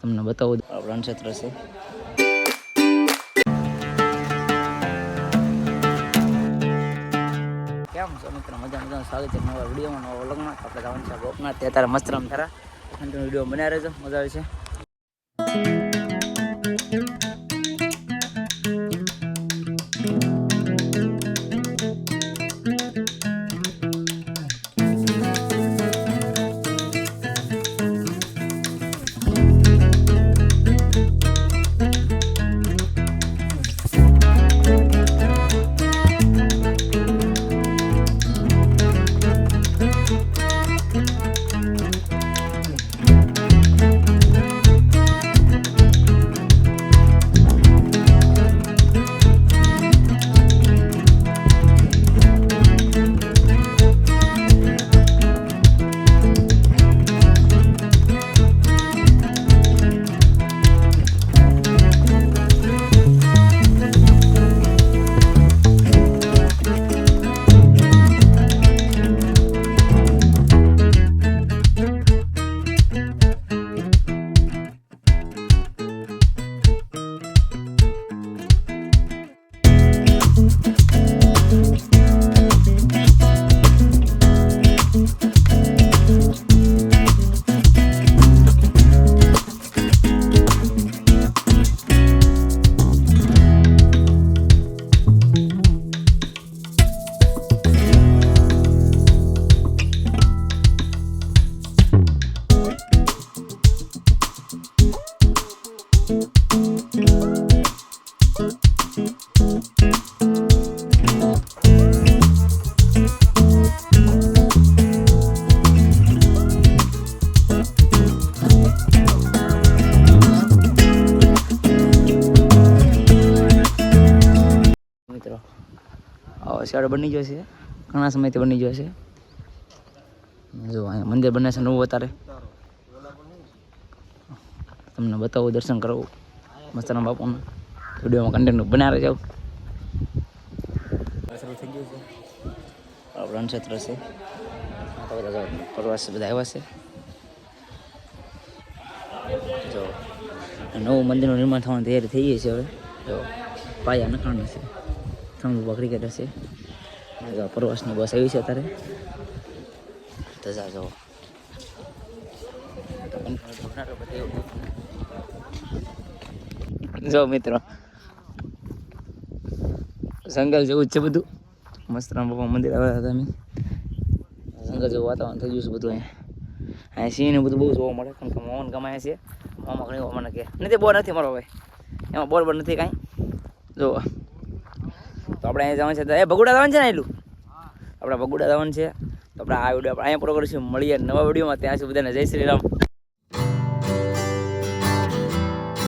તમને બતાવું આપણા ક્ષેત્ર છે. કેમ છો મિત્ર? મજા મજા સ્વાગત નવા વિડીયોમાં નવા આપણે જવાનું છે ગોપનાથ અત્યારે મસ્ત વીડિયો બનાવી રહેજો. મજા આવે છે. શેડ બની ગયો છે. ઘણા સમયથી બની ગયો છે. જો અહીંયા મંદિર બને છે નવું અત્યારે તમને બતાવું, દર્શન કરાવું. મસ્તના બાપુનું વિડીયોમાં કન્ટેન્ટ બનાવે જાવ શરૂ થઈ ગયું છે રણક્ષેત્ર છે બધા બધા આવ્યા છે. જો, નવું મંદિરનું નિર્માણ થવાની તૈયારી થઈ ગઈ છે હવે. જો, પાયા નખાણા છે. ત્રણ બકરી કરે છે પ્રવાસની બસ આવી છે અત્યારે. તજા જો જો મિત્રો. જંગલ જેવું જ છે બધું. મસ્ત રામ બાપા મંદિર આવ્યા હતા અમે. જંગલ જેવું વાતાવરણ થઈ ગયું છે બધું અહીંયા. અહીંયા સિંહ ને બધું બહુ જોવા મળે, કારણ કે મોહન ગમાય છે. મામા ઘણી મને કે નથી, બોર નથી મારો ભાઈ. એમાં બોર બોર નથી કાંઈ. જો તો આપણે અહીંયા જવાનું છે એ ભગુડા જવાનું છે ને એટલું આપણે ભગુડા જવાનું છે. તો આપણે આ વીડિયો આપણે અહીંયા પૂરો કરીશું. મળીએ નવા વિડીયોમાં ત્યાં સુધી બધાને જય શ્રી રામ.